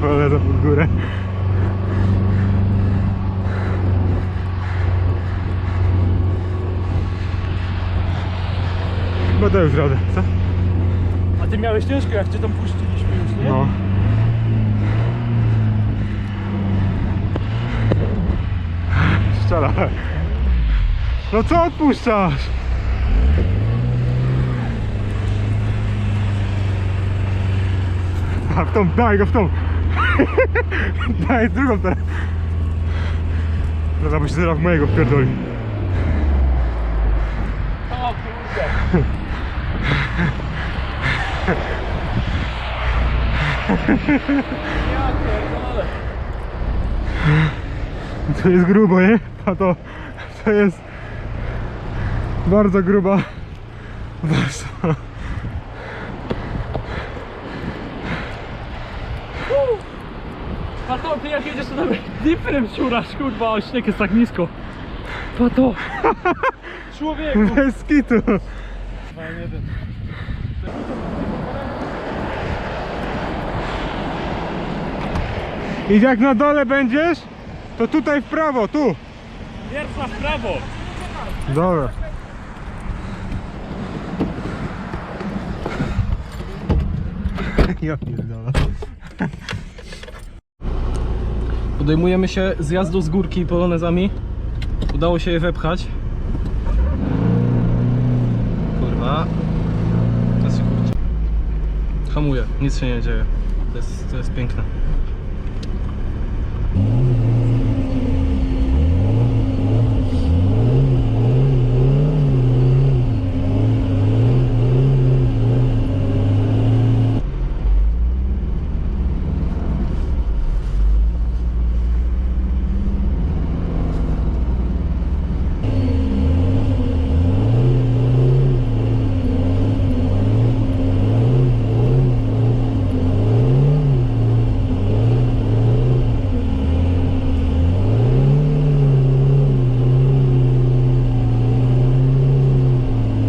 Polecę pod górę. Chyba to już radę, co? A ty miałeś ciężko, jak cię tam puściliśmy już, nie? No. Strzela. No co odpuszczasz? A w tą, daj go w tą. daj drugą teraz. Dobra, bo się zaraz mojego wpierdoli. O kurde. Ja pierdolę. To jest grubo, nie? A to, to jest bardzo gruba warstwa. Pato, ty jak jedziesz to tam dipperem ciurasz, kurwa, a śnieg jest tak nisko. Pato. Człowieku. Bez kitu. I jak na dole będziesz, to tutaj w prawo, tu. Pierwsza w prawo. Dobra. Ja pierdolę. Podejmujemy się zjazdu z górki polonezami. Udało się je wepchać. Kurwa. Teraz się kurczę. Hamuję, nic się nie dzieje. To jest, to jest piękne.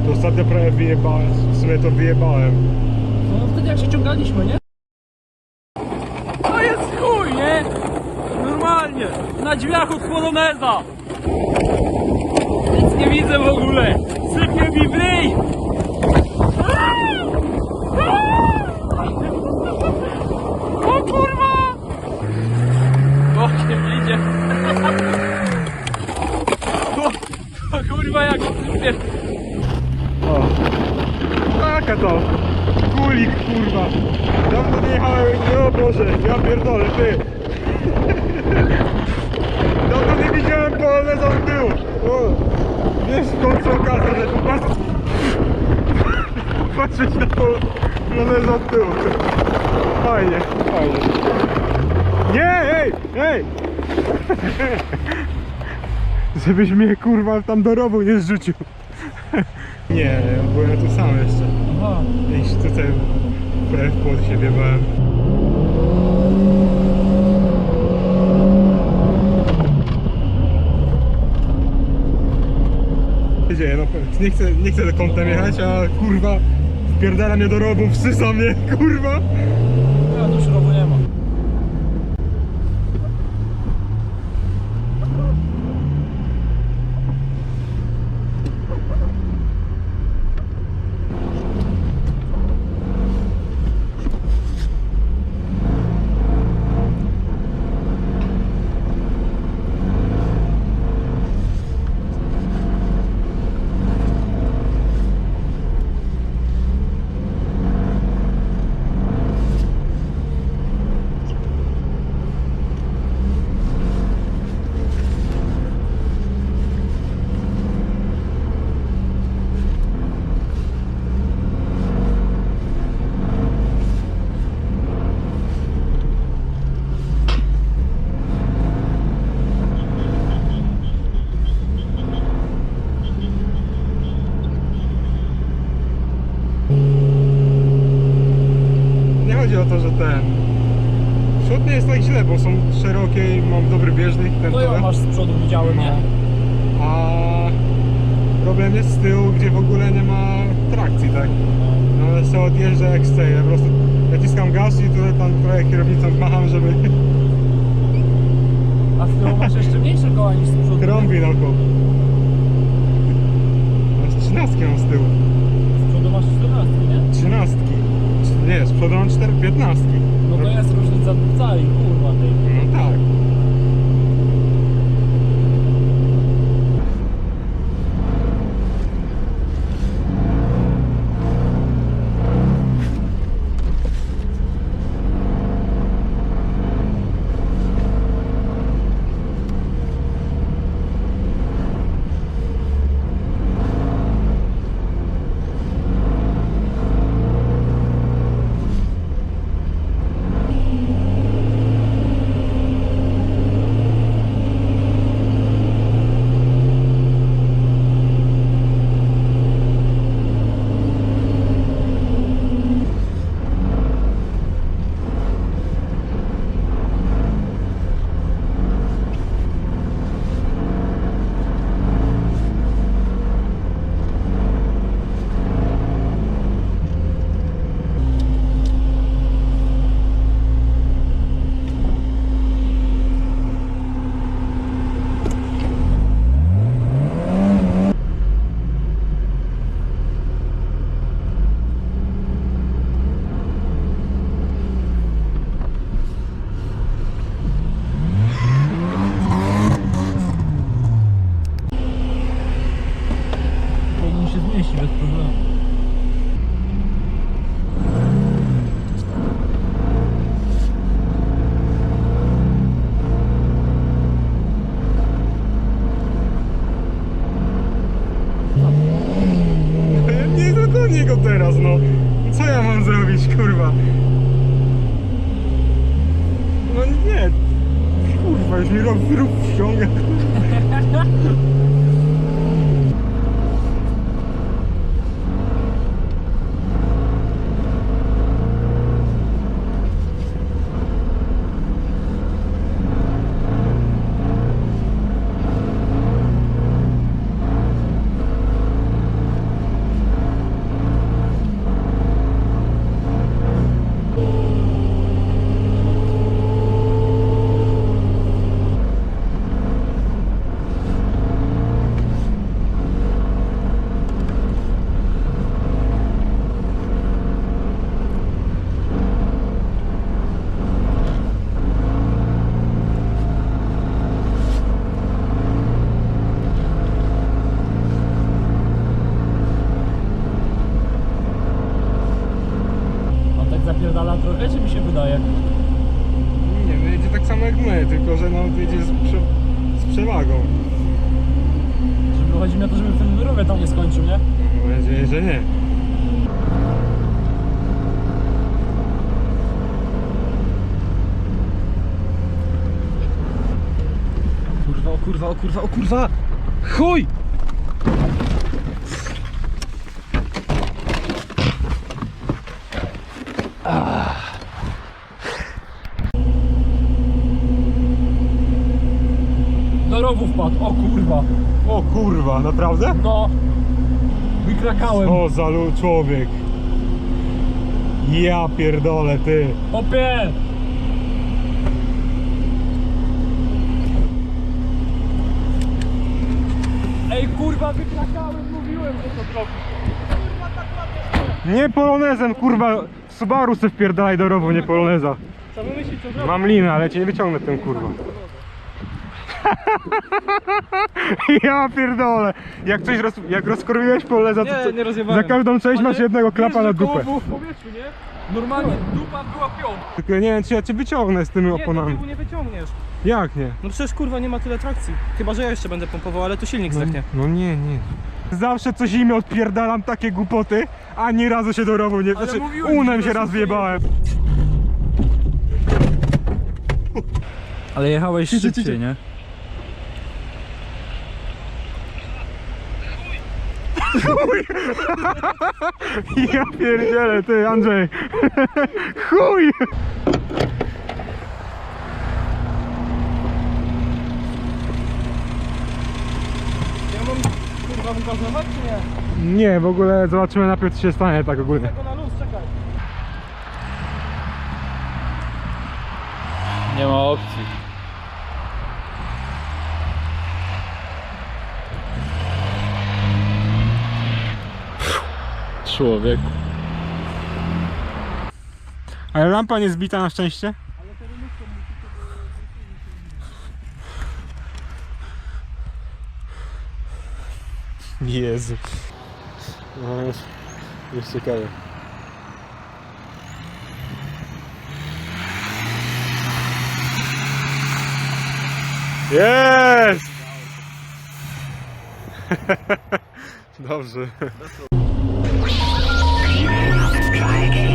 To ostatnio prawie wyjebałem, w sumie to wyjebałem. No wtedy jak się ciągaliśmy, nie? To jest chuj, nie? Normalnie. Na drzwiach od poloneza. Nic nie widzę w ogóle. Sypie mi w ryj. O kurwa! Bokiem idzie. O, o kurwa jak sypie. O. Taka to. Kulik, kurwa. Dawno nie jechałem, o Boże, ja pierdolę, ty. Dawno nie widziałem polne z tyłu. O. Wiesz, skąd są kasy, że patrz... Patrzeć na polne z tyłu. Fajnie, fajnie. Nie, ej, ej! Żebyś mnie kurwa tam do rowu nie zrzucił. Nie, byłem tu sam jeszcze. Aha. Iść tutaj prawie w płot się dzieje? No, nie chcę, nie chcę do kątem jechać, a kurwa wpierdala mnie do rowu, wsysa mnie, kurwa. Ja śrubu nie ma. Nie chodzi o to, że ten... Przód nie jest tak źle, bo są szerokie i mam dobry bieżnik. Ten No ja masz z przodu widziałem, nie? A problem jest z tyłu, gdzie w ogóle nie ma trakcji, tak? No ale se odjeżdża jak chce, ja po prostu naciskam gaz i tutaj tam trochę kierownicą macham, żeby A w tyłu masz jeszcze mniejsze koła niż z przodu. trąbi na chłop. Masz trzynastki mam z tyłu. Z przodu masz 14, nie? Trzynastki. Nie, z przodu mam cztery, piętnastki. No to jest różnica całej, kurwa tej. No tak. Powinien się zmieścić bez problemu. Nie dogonię go teraz, no. Co ja mam zrobić, kurwa? No nie. Kurwa, już mi rok wyrób ściąga. On zapierdala trochę, czy mi się wydaje? Nie, no jedzie tak samo jak my, tylko że no jedzie z, prze, z przewagą. Żeby chodzi mi o to, żeby tym rurę tam nie skończył, nie? Mam nadzieję, że nie. Kurwa, o kurwa, o kurwa, o kurwa! Chuj! Do rowu wpadł, o kurwa! O kurwa, naprawdę? No! Wykrakałem! O, za lu- człowiek. Ja pierdolę, ty. Opie! Ej kurwa, wykrakałem, mówiłem, że to zrobisz. Nie polonezem, kurwa. Subaru se wpierdalaj do rowu, nie poloneza. Co wy myślicie, co zrobisz? Mam linę, ale cię nie wyciągnę tym, kurwa. ja pierdolę. Jak coś roz, jak rozkorwiłeś poloneza, to Nie, co, nie rozjebałem. za każdą część masz jednego klapa na dupę. było w powietrzu, nie? Normalnie dupa była piąt. Tylko nie wiem, czy ja cię wyciągnę z tymi Nie, do oponami. tyłu nie wyciągniesz. Jak nie? No przecież kurwa nie ma tyle trakcji. Chyba, że ja jeszcze będę pompował, ale to silnik No, zdechnie. no nie, nie. Zawsze coś imię odpierdalam takie głupoty, a ani razu się do rowu nie... Ale Znaczy, mówiłem, unem że się raz wjebałem. Ale jechałeś szybciej, cię. Chuj! Ja pierdzielę, ty Andrzej! Chuj! Ja mam kurwa czy nie? Nie, w ogóle zobaczymy najpierw co się stanie tak ogólnie. Nie ma opcji. człowiek. Ale lampa nie zbita na szczęście? Jezu. No już, już ciekawe. Jest! Dobrze. Try again.